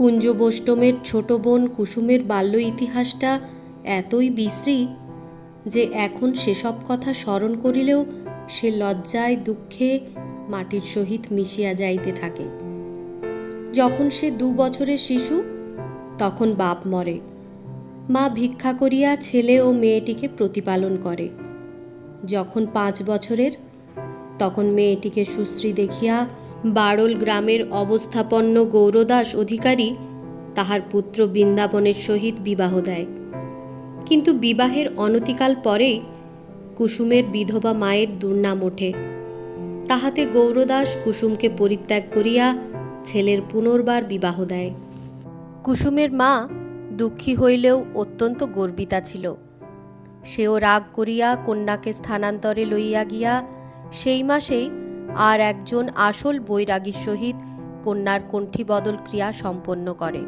কুঞ্জবোষ্টমের ছোট বোন কুসুমের বাল্য ইতিহাসটা এতই বিশ্রী যে এখন সেসব কথা স্মরণ করিলেও সে লজ্জায় দুঃখে মাটির সহিত মিশিয়া যাইতে থাকে। যখন সে দু বছরের শিশু, তখন বাপ মরে। মা ভিক্ষা করিয়া ছেলে ও মেয়েটিকে প্রতিপালন করে। যখন পাঁচ বছরের, তখন মেয়েটিকে সুশ্রী দেখিয়া বারল গ্রামের অবস্থাপন্ন গৌরদাস অধিকারী তাহার পুত্র বৃন্দাবনের সহিত বিবাহ দেয়। কিন্তু বিবাহের অনতিকাল পরেই কুসুমের বিধবা মায়ের দুর্নাম ওঠে। তাহাতে গৌরদাস কুসুমকে পরিত্যাগ করিয়া ছেলের পুনর্বার বিবাহ দেয়। কুসুমের মা দুঃখী হইলেও অত্যন্ত গর্বিতা ছিল। সেও রাগ করিয়া কন্যাকে স্থানান্তরে লইয়া গিয়া সেই মাসেই আর একজন আসল বৈরাগীর সহিত কন্যার কণ্ঠী বদল ক্রিয়া সম্পন্ন করে।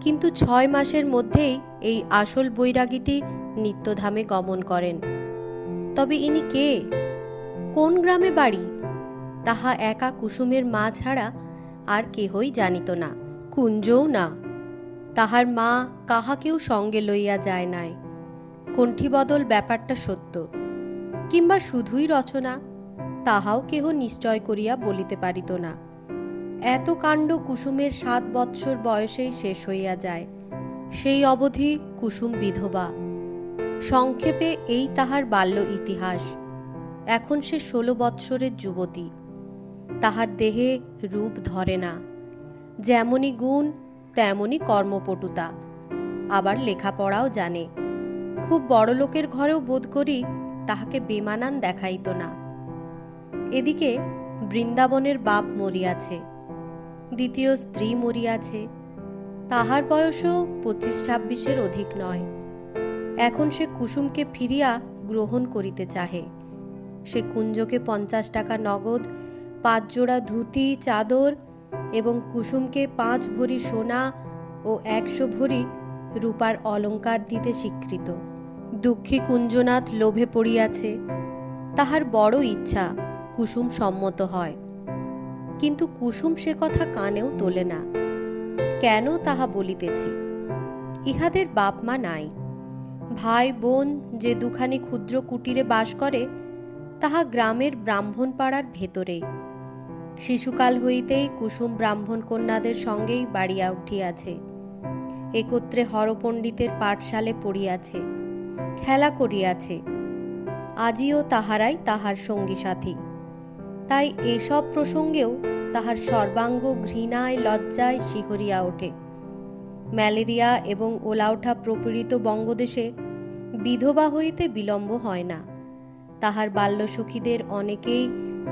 কিন্তু ছয় মাসের মধ্যেই এই আসল বৈরাগীটি নিত্যধামে গমন করেন। তবে ইনি কে? কোন গ্রামে বাড়ি? তাহা একা কুসুমের মা ছাড়া আর কেহই জানিত না, কুঞ্জও না। তাহার মা কাহাকেও সঙ্গে লইয়া যায় নাই। কণ্ঠীবদল ব্যাপারটা সত্য, কিংবা শুধুই রচনা? তাহাও কেহ নিশ্চয় করিয়া বলিতে পারিত না। এত কাণ্ড কুসুমের সাত বৎসর বয়সেই শেষ হইয়া যায়। সেই অবধি কুসুম বিধবা। সংক্ষেপে এই তাহার বাল্য ইতিহাস। এখন সে ষোলো বৎসরের যুবতী। তাহার দেহে রূপ ধরে না। যেমনই গুণ তেমনই কর্মপটুতা। আবার লেখাপড়াও জানে। খুব বড় লোকের ঘরেও বোধ করি তাহাকে বেমানান দেখাইত না। এদিকে বৃন্দাবনের বাপ মরিয়াছে, দ্বিতীয় স্ত্রী মরিয়াছে, তাহার বয়সও পঁচিশ ছাব্বিশের অধিক নয়। এখন সে কুসুমকে ফিরিয়া গ্রহণ করিতে চাহে। সে কুঞ্জকে পঞ্চাশ টাকা নগদ, পাঁচ জোড়া ধুতি, চাদর এবং কুসুমকে পাঁচ ভরি সোনা ও একশো ভরি রূপার অলঙ্কার দিতে স্বীকৃত। দুঃখী কুঞ্জনাথ লোভে পড়িয়াছে। তাহার বড় ইচ্ছা কুসুম সম্মত হয়। কিন্তু কুসুম সে কথা কানেও তোলে না। কেন তাহা বলিতেছি? ইহাদের বাপ মা নাই। ভাই, বোন যে দুখানি ক্ষুদ্র কুটিরে বাস করে, তাহা গ্রামের ব্রাহ্মণ পাড়ার ভেতরেই। শিশুকাল হইতেই কুসুম ব্রাহ্মণ কন্যাদের সঙ্গেই বাড়িয়া উঠিয়াছে। একত্রে হরপণ্ডিতের পাঠশালে পড়িয়াছে। খেলা করিয়াছে। আজিও তাহারাই তাহার সঙ্গী সাথী। তাই এসব প্রসঙ্গেও তাহার সর্বাঙ্গ ঘৃণায়, লজ্জায় শিহরিয়া ওঠে। ম্যালেরিয়া এবং ওলাওঠা প্রপীড়িত বঙ্গদেশে বিধবা হইতে বিলম্ব হয় না। তাহার বাল্যসখীদের অনেকেই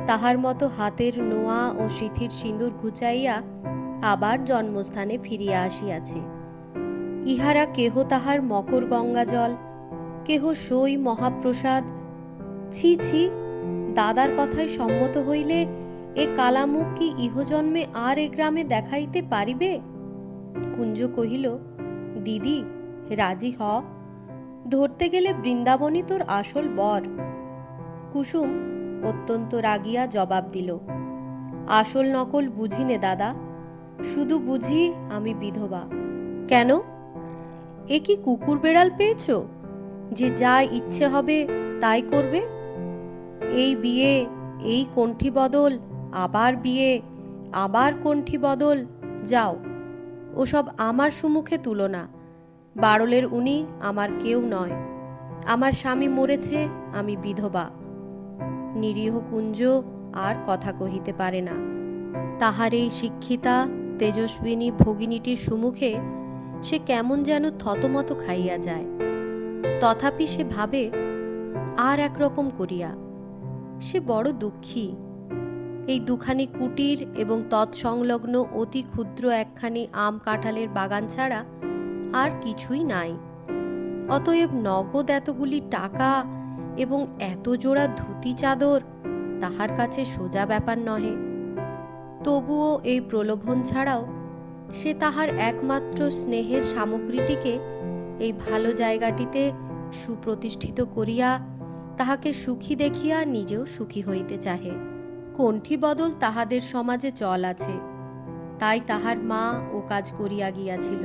তাহার মতো হাতের নোয়া ও সিথির সিঁদুর ঘুচাইয়া আবার জন্মস্থানে ফিরিয়া আসিয়াছে। ইহারা কেহ তাহার মকর গঙ্গা জল কেহ সই মহাপ্রসাদ, ছি ছি দাদার কথায় সম্মত হইলে এ কালামুখ কি ইহজন্মে আর এ গ্রামে দেখাইতে পারিবে? কুঞ্জ কহিল, দিদি, রাজি হ। ধরতে গেলে বৃন্দাবনই তোর আসল বর। কুসুম অত্যন্ত রাগিয়া জবাব দিল, আসল নকল বুঝি নে দাদা। শুধু বুঝি আমি বিধবা। কেন? এ কি কুকুর বেড়াল পেয়েছ? যে যা ইচ্ছে হবে তাই করবে? এই বিয়ে, এই কণ্ঠী বদল, আবার বিয়ে, আবার কণ্ঠী বদল, যাও। ওসব আমার সুমুখে তুলো না বারলের উনি আমার কেউ নয়। আমার স্বামী মরেছে, আমি বিধবা। নিরীহ কুঞ্জ আর কথা কহিতে পারে না। তাহার এই শিক্ষিতা, তেজস্বিনী ভগিনীটির সুমুখে সে কেমন যেন থতমত খাইয়া যায়। তথাপি সে ভাবে, আর একরকম করিয়া। সে বড় দুঃখী। এই দুখানি কুটির এবং তৎসংলগ্ন অতি ক্ষুদ্র একখানি আম কাঁঠালের বাগান ছাড়া আর কিছুই নাই। অতএব নগদ এতগুলি টাকা এবং এত জোড়া ধুতি চাদর তাহার কাছে সোজা ব্যাপার নহে। তবুও এই প্রলোভন ছাড়াও সে তাহার একমাত্র স্নেহের সামগ্রীটিকে এই ভালো জায়গাটিতে সুপ্রতিষ্ঠিত করিয়া তাহাকে সুখী দেখিয়া নিজেও সুখী হইতে চাহে। কণ্ঠী বদল তাহাদের সমাজে চল আছে, তাই তাহার মা ও কাজ করিয়া গিয়াছিল।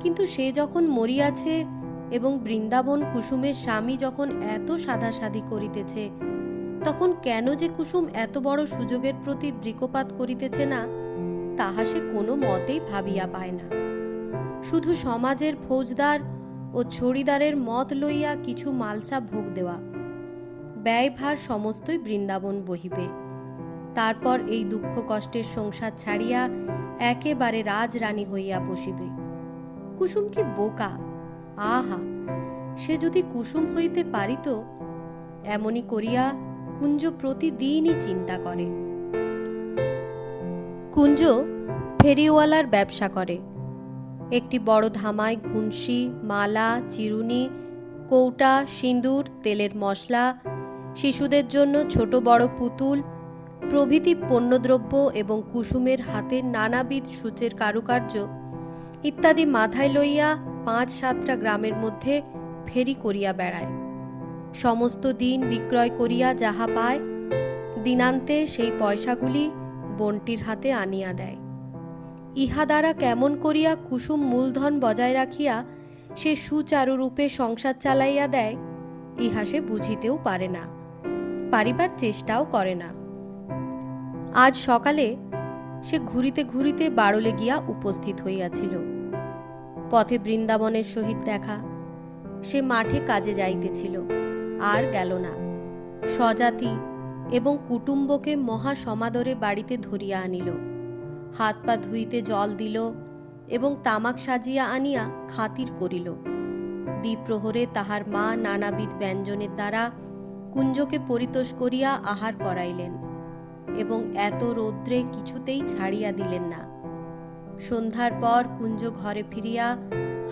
কিন্তু সে যখন মরিয়াছে এবং বৃন্দাবন কুসুমের স্বামী যখন এত সাধাসাধি করিতেছে, তখন কেন যে কুসুম এত বড় সুযোগের প্রতি দৃকপাত করিতেছে না, তাহা সে কোনো মতেই ভাবিয়া পায় না। শুধু সমাজের ফৌজদার ও ছড়িদারের মত লইয়া কিছু মালসা ভোগ দেওয়া। ব্যয়ভার সমস্তই বৃন্দাবন বহিবে। তারপর এই দুঃখ কষ্টের সংসার ছাড়িয়া একেবারে রাজরানী হইয়া বসিবে। কুসুম কি বোকা? আহা, সে যদি কুসুম হইতে পারিত, এমনি করিয়া কুঞ্জ প্রতিদিনই চিন্তা করে। কুঞ্জ ফেরিওয়ালার ব্যবসা করে। একটি বড় ধামায় ঘুনসি মালা, চিরুনি, কৌটা, সিঁদুর, তেলের মশলা, শিশুদের জন্য ছোট বড় পুতুল, প্রভৃতি পণ্যদ্রব্য এবং কুসুমের হাতের নানাবিধ সূচের কারুকার্য ইত্যাদি মাথায় লইয়া পাঁচ সাতটা গ্রামের মধ্যে ফেরি করিয়া বেড়ায়। সমস্ত দিন বিক্রয় করিয়া যাহা পায়, দিনান্তে সেই পয়সাগুলি বন্টির হাতে আনিয়া দেয়। ইহা দ্বারা কেমন করিয়া কুসুম মূলধন বজায় রাখিয়া সে সুচারুরূপে সংসার চালাইয়া দেয়, ইহা সে বুঝিতেও পারে না, পারিবার চেষ্টাও করে না। আজ সকালে সে ঘুরিতে ঘুরিতে বাড়লে গিয়া উপস্থিত হইয়াছিল। পথে বৃন্দাবনের সহিত দেখা, সে মাঠে কাজে যাইতেছিল, আর গেল না। স্বজাতি এবং কুটুম্বকে মহা সমাদরে বাড়িতে ধরিয়া আনিল। হাত পা ধুইতে জল দিল এবং তামাক সাজিয়া আনিয়া খাতির করিল। দ্বিপ্রহরে তাহার মা নানাবিধ ব্যঞ্জনের দ্বারা কুঞ্জকে পরিতোষ করিয়া আহার করাইলেন এবং এত রৌদ্রে কিছুতেই ছাড়িয়া দিলেন না। সন্ধ্যার পর কুঞ্জ ঘরে ফিরিয়া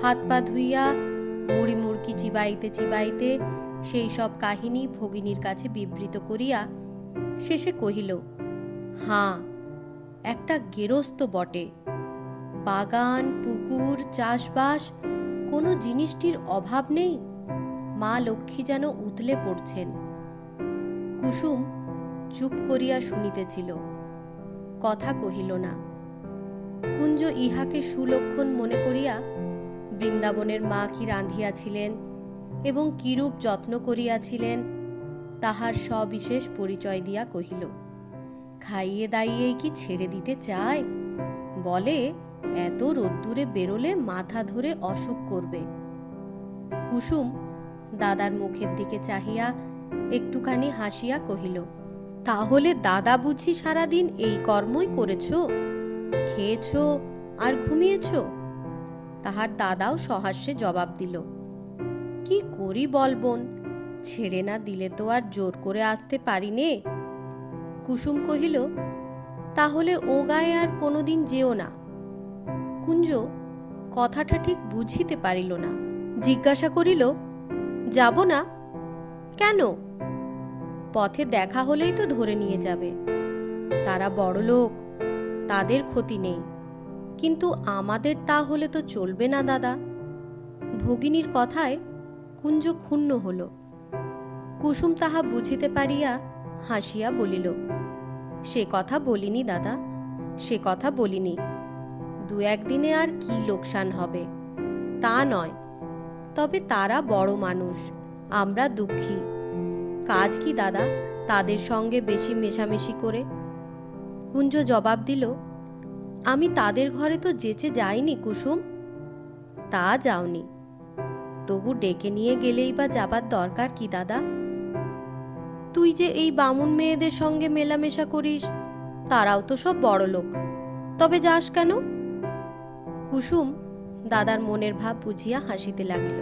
হাত পা ধুইয়া মুড়ি মুড়কি চিবাইতে চিবাইতে সেই সব কাহিনী ভগিনীর কাছে বিবৃত করিয়া শেষে কহিল, হাঁ একটা গেরস্ত বটে। বাগান, পুকুর, চাষবাস, কোনো জিনিসটির অভাব নেই? মা লক্ষ্মী যেন উতলে পড়ছেন। কুসুম চুপ করিয়া শুনিতেছিল। কথা কহিল না। কুঞ্জ ইহাকে সুলক্ষণ মনে করিয়া বৃন্দাবনের মা কি রাঁধিয়াছিলেন এবং কিরূপ যত্ন করিয়াছিলেন, তাহার সবিশেষ পরিচয় দিয়া কহিল। খাইয়ে দাইয়েই কি ছেড়ে দিতে চায়? বলে, এত রোদ্দুরে বেরোলে মাথা ধরে অসুখ করবে। কুসুম দাদার মুখের দিকে চাহিয়া একটুখানি হাসিয়া কহিল, তাহলে দাদা বুঝি সারাদিন এই কর্মই করেছ? খেয়েছ আর ঘুমিয়েছ? তাহার দাদাও সহাস্যে জবাব দিল, কি করি বল বোন, ছেড়ে না দিলে তো আর জোর করে আসতে পারি নে? কুসুম কহিল, তাহলে ও গায়ে আর কোনোদিন যেও না। কুঞ্জ কথাটা ঠিক বুঝিতে পারিল না। জিজ্ঞাসা করিল, যাব না? কেন? পথে দেখা হলেই তো ধরে নিয়ে যাবে। তারা বড় লোক, তাদের ক্ষতি নেই। কিন্তু আমাদের তা হলে তো চলবে না, দাদা। ভগিনীর কথায় কুঞ্জ ক্ষুণ্ণ হল। কুসুম তাহা বুঝিতে পারিয়া হাসিয়া বলিল, সে কথা বলিনি দাদা, সে কথা বলিনি। দু একদিনে আর কি লোকসান হবে? তা নয়। তবে তারা বড় মানুষ, আমরা দুঃখী। কাজ কি দাদা, তাদের সঙ্গে বেশি মেশামেশি করে? কুঞ্জ জবাব দিল, আমি তাদের ঘরে তো যেচে যাইনি কুসুম। তা যাওনি। তবু ডেকে নিয়ে গেলেই বা যাবার দরকার কি দাদা? তুই যে এই বামুন মেয়েদের সঙ্গে মেলামেশা করিস, তারাও তো সব বড় লোক তবে যাস কেন? কুসুম দাদার মনের ভাব বুঝিয়া হাসিতে লাগিল।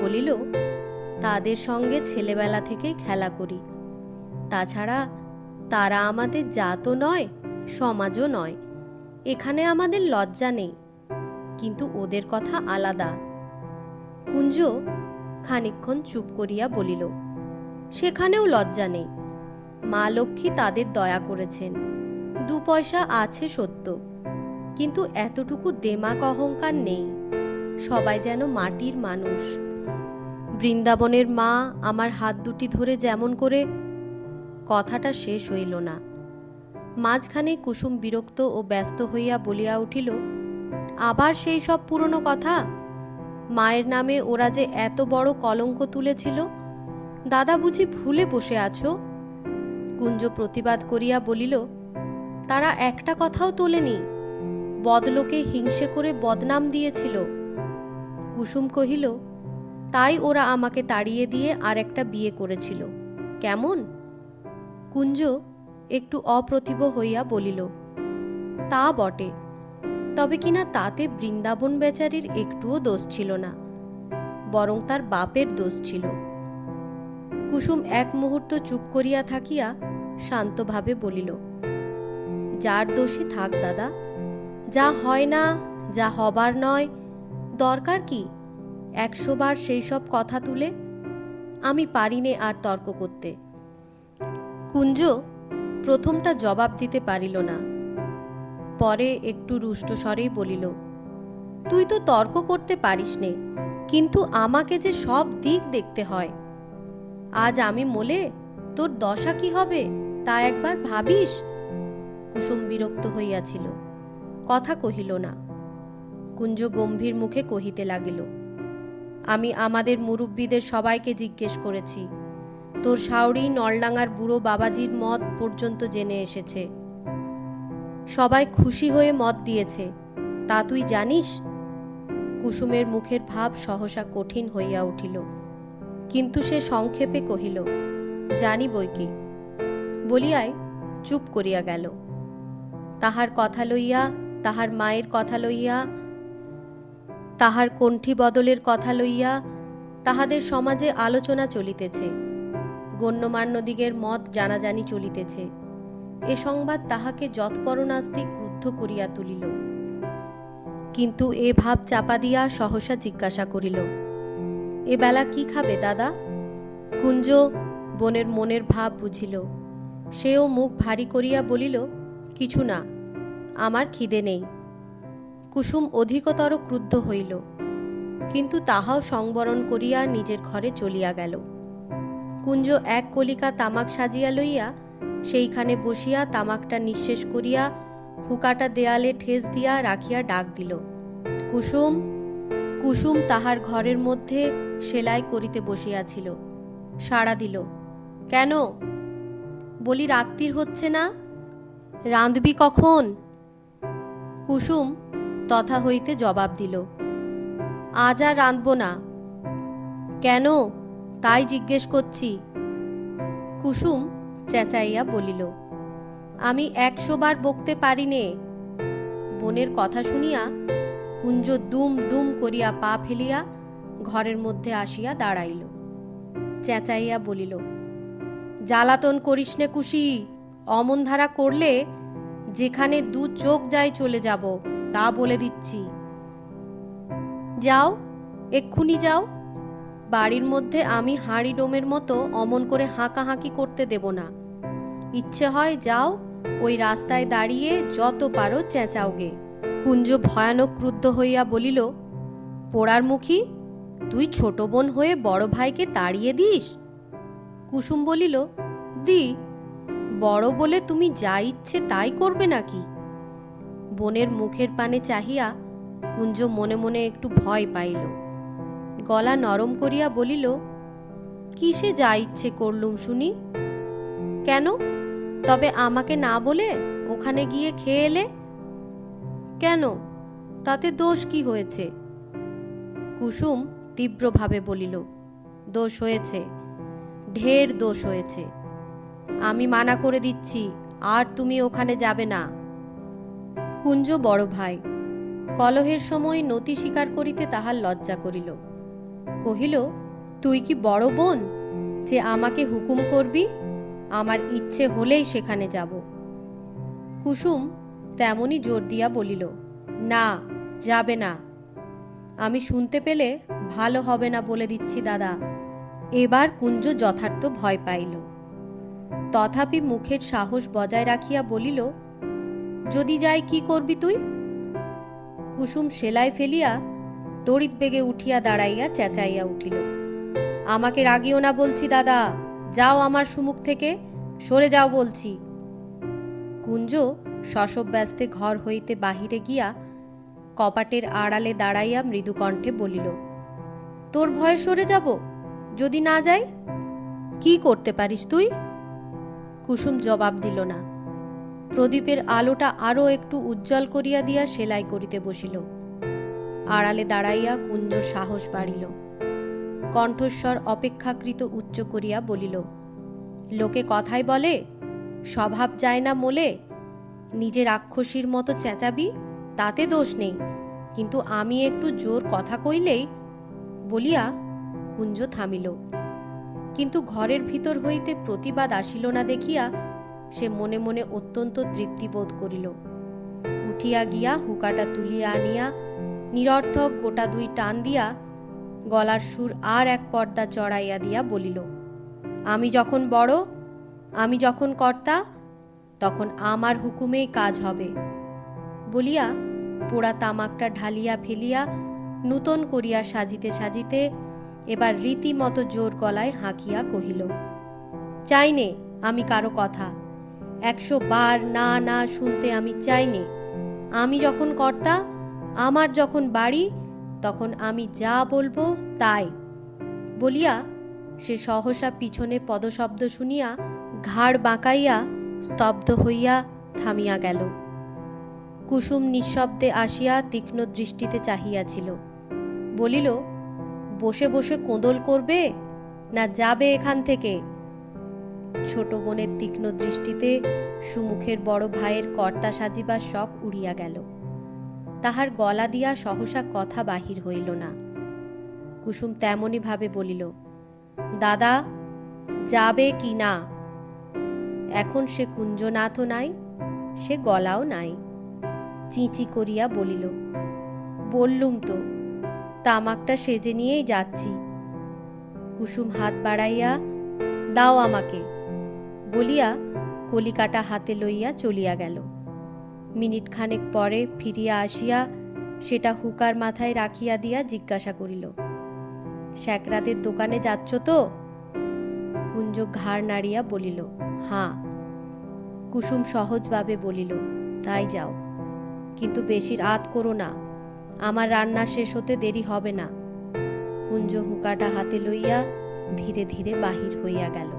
বলিল, তাদের সঙ্গে ছেলেবেলা থেকেই খেলা করি। তাছাড়া তারা আমাদের জাতও নয়, সমাজও নয়। এখানে আমাদের লজ্জা নেই, কিন্তু ওদের কথা আলাদা। কুঞ্জ খানিক্ষণ চুপ করিয়া বলিল সেখানেও লজ্জা নেই। মা লক্ষ্মী তাদের দয়া করেছেন। দু পয়সা আছে সত্য, কিন্তু এতটুকু দেমাক অহংকার নেই। সবাই যেন মাটির মানুষ। বৃন্দাবনের মা আমার হাত দুটি ধরে যেমন করে কথাটা শেষ হইল না। মাঝখানে কুসুম বিরক্ত ও ব্যস্ত হইয়া বলিয়া উঠিল, আবার সেই সব পুরনো কথা? মায়ের নামে ওরা যে এত বড় কলঙ্ক তুলেছিল? দাদা বুঝি ভুলে বসে আছো? কুঞ্জ প্রতিবাদ করিয়া বলিল, তারা একটা কথাও তোলেনি। বদলোকে হিংসে করে বদনাম দিয়েছিল। কুসুম কহিল, তাই ওরা আমাকে তাড়িয়ে দিয়ে আর একটা বিয়ে করেছিল। কেমন? কুঞ্জ একটু অপ্রতিভ হইয়া বলিল, তা বটে। তবে কিনা তাতে বৃন্দাবন বেচারির একটুও দোষ ছিল না, বরং তার বাপের দোষ ছিল। কুসুম এক মুহূর্ত চুপ করিয়া থাকিয়া শান্তভাবে বলিল, যার দোষী থাক দাদা, যা হয় না, যা হবার নয়, দরকার কি? একশোবার সেই সব কথা তুলে আমি পারিনে আর তর্ক করতে। কুঞ্জ প্রথমটা জবাব দিতে পারিল না। পরে একটু রুষ্ট স্বরেই বলিল, তুই তো তর্ক করতে পারিস নে কিন্তু আমাকে যে সব দিক দেখতে হয় আজ আমি মোলে তোর দশা কি হবে তা একবার ভাবিস? কুসুম বিরক্ত হইয়াছিল। কথা কহিল না। কুঞ্জ গম্ভীর মুখে কহিতে লাগিল, আমি আমাদের মুরব্বীদের সবাইকে জিজ্ঞেস করেছি। তোর শাওড়ি, নলডাঙ্গার বুড়ো বাবাজির মত পর্যন্ত জেনে এসেছে। সবাই খুশি হয়ে মত দিয়েছে। তা তুই জানিস? কুসুমের মুখের ভাব সহসা কঠিন হইয়া উঠিল। কিন্তু সে সংক্ষেপে কহিল, জানি বইকি বলিয়াই চুপ করিয়া গেল। তাহার কথা লইয়া, তাহার মায়ের কথা লইয়া, তাহার কণ্ঠী বদলের কথা লইয়া, তাহাদের সমাজে আলোচনা চলিতেছে। গণ্যমান্যদিগের মত জানাজানি চলিতেছে। এ সংবাদ তাহাকে যৎপরনাস্তিক ক্রুদ্ধ করিয়া তুলিল। কিন্তু এ ভাব চাপা দিয়া সহসা জিজ্ঞাসা করিল এ বেলা কি খাবে, দাদা? কুঞ্জ বোনের মনের ভাব বুঝিল। সেও মুখ ভারী করিয়া বলিল, কিছু না, আমার খিদে নেই। কুসুম অধিকতর ক্রুদ্ধ হইল, কিন্তু তাহাও সংবরণ করিয়া নিজের ঘরে চলিয়া গেল। কুঞ্জ এক কলিকা তামাক সাজিয়া লইয়া, সেইখানে বসিয়া তামাকটা নিঃশেষ করিয়া হুকাটা দেয়ালে ঠেস দিয়া রাখিয়া ডাক দিল, কুসুম কুসুম তাহার ঘরের মধ্যে সেলাই করিতে বসিয়াছিল। সাড়া দিল, কেন? বলি রাত্রির হচ্ছে না। রাঁধবি কখন? কুসুম তথা হইতে জবাব দিল, আজ আর রাঁধব না। কেন? তাই জিজ্ঞেস করছি। কুসুম চেঁচাইয়া বলিল, আমি একশো বার বকতে পারি নে। বোনের কথা শুনিয়া কুঞ্জ দুম দুম করিয়া পা ফেলিয়া ঘরের মধ্যে আসিয়া দাঁড়াইল। চেঁচাইয়া বলিল, জ্বালাতন করিস নে কুশি, অমন ধারা করলে যেখানে দু চোখ যায় চলে যাব, তা বলে দিচ্ছি। যাও, এক্ষুনি যাও। বাড়ির মধ্যে আমি হাঁড়ি ডোমের মতো অমন করে হাঁকাহাঁকি করতে দেব না। ইচ্ছে হয় যাও, ওই রাস্তায় দাঁড়িয়ে যত পারো চেঁচাওগে কুঞ্জ ভয়ানক ক্রুদ্ধ হইয়া বলিল পোড়ার মুখী তুই ছোট বোন হয়ে বড় ভাইকে তাড়িয়ে দিস? কুসুম বলিল, দি, বড় বলে তুমি যা ইচ্ছে তাই করবে নাকি? বোনের মুখের পানে চাহিয়া কুঞ্জ মনে মনে একটু ভয় পাইল। গলা নরম করিয়া বলিল, কিসে যা ইচ্ছে করলুম শুনি? কেন? তবে আমাকে না বলে ওখানে গিয়ে খেয়ে এলে? কেন? তাতে দোষ কি হয়েছে? কুসুম তীব্রভাবে বলিল, দোষ হয়েছে, ঢের দোষ হয়েছে। আমি মানা করে দিচ্ছি, আর তুমি ওখানে যাবে না। কুঞ্জ বড় ভাই, কলহের সময় নতি স্বীকার করিতে তাহার লজ্জা করিল। কহিল, তুই কি বড় বোন যে আমাকে হুকুম করবি? আমার ইচ্ছে হলেই সেখানে যাব। কুসুম তেমনি জোর দিয়া বলিল, না, যাবে না। আমি শুনতে পেলে ভালো হবে না বলে দিচ্ছি দাদা। এবার কুঞ্জ যথার্থ ভয় পাইল। তথাপি মুখের সাহস বজায় রাখিয়া বলিল, যদি যাই কি করবি তুই? কুসুম সেলাই ফেলিয়া তড়িৎ বেগে উঠিয়া দাঁড়াইয়া চেঁচাইয়া উঠিল, আমাকে রাগিও না বলছি দাদা, যাও আমার সুমুখ থেকে, সরে যাও বলছি। কুঞ্জ শশব ব্যস্তে ঘর হইতে বাহিরে গিয়া কপাটের আড়ালে দাঁড়াইয়া মৃদুকণ্ঠে বলিল, তোর ভয়ে সরে যাব? যদি না যাই, কি করতে পারিস তুই? কুসুম জবাব দিল না। প্রদীপের আলোটা আরও একটু উজ্জ্বল করিয়া দিয়া সেলাই করিতে বসিল। আড়ালে দাঁড়াইয়া কুঞ্জর সাহস বাড়িল। কণ্ঠস্বর অপেক্ষাকৃত উচ্চ করিয়া বলিল, লোকে কথাই বলে, স্বভাব যায় না মোলে নিজের রাক্ষসীর মতো চেঁচাবি? তাতে দোষ নেই। কিন্তু আমি একটু জোর কথা কইলেই বলিয়া কুঞ্জ থামিল। কিন্তু ঘরের ভিতর হইতে প্রতিবাদ আসিল না দেখিয়া সে মনে মনে অত্যন্ত তৃপ্তি বোধ করিল। উঠিয়া গিয়া হুকাটা তুলিয়া আনিয়া নিরর্থক গোটা দুই টান দিয়া গলার সুর আর এক পর্দা চড়াইয়া দিয়া বলিল, আমি যখন বড়, আমি যখন কর্তা তখন আমার হুকুমেই কাজ হবে। বলিয়া পোড়া তামাকটা ঢালিয়া ফেলিয়া নূতন করিয়া সাজিতে সাজিতে এবার রীতিমতো জোর গলায় হাঁকিয়া কহিল চাইনে আমি কারও কথা। একশো বার না না শুনতে আমি চাইনে আমি যখন কর্তা, আমার যখন বাড়ি, তখন আমি যা বলব তাই। বলিয়া সে সহসা পিছনে পদশব্দ শুনিয়া ঘাড় বাঁকাইয়া স্তব্ধ হইয়া থামিয়া গেল। কুসুম নিঃশব্দে আসিয়া তীক্ষ্ণ দৃষ্টিতে চাহিয়াছিল। বলিল, বসে বসে কোঁদল করবে না যাবে এখান থেকে? ছোট বোনের তীক্ষ্ণ দৃষ্টিতে সুমুখের বড় ভাইয়ের কর্তা সাজিবার শখ উড়িয়া গেল। তাহার গলা দিয়া সহসা কথা বাহির হইল না। কুসুম তেমনি ভাবে বলিল, দাদা, যাবে কি না? এখন সে কুঞ্জনাথও নাই, সে গলাও নাই। চিঁচি করিয়া বলিল, বললুম তো, তামাকটা সেজে নিয়েই যাচ্ছি। কুসুম হাত বাড়াইয়া, দাও আমাকে। বলিয়া কলিকাটা হাতে লইয়া চলিয়া গেল। মিনিট খানেক পরে ফিরিয়া আসিয়া সেটা হুকার মাথায় রাখিয়া দিয়া জিজ্ঞাসা করিল শ্যাকরাতের দোকানে যাচ্ছ তো? কুঞ্জ ঘাড় নাড়িয়া বলিল হাঁ, কুসুম সহজভাবে বলিল, তাই যাও। কিন্তু বেশি রাত করো না, আমার রান্না শেষ হতে দেরি হবে না। কুঞ্জ হুকাটা হাতে লইয়া ধীরে ধীরে বাহির হইয়া গেল।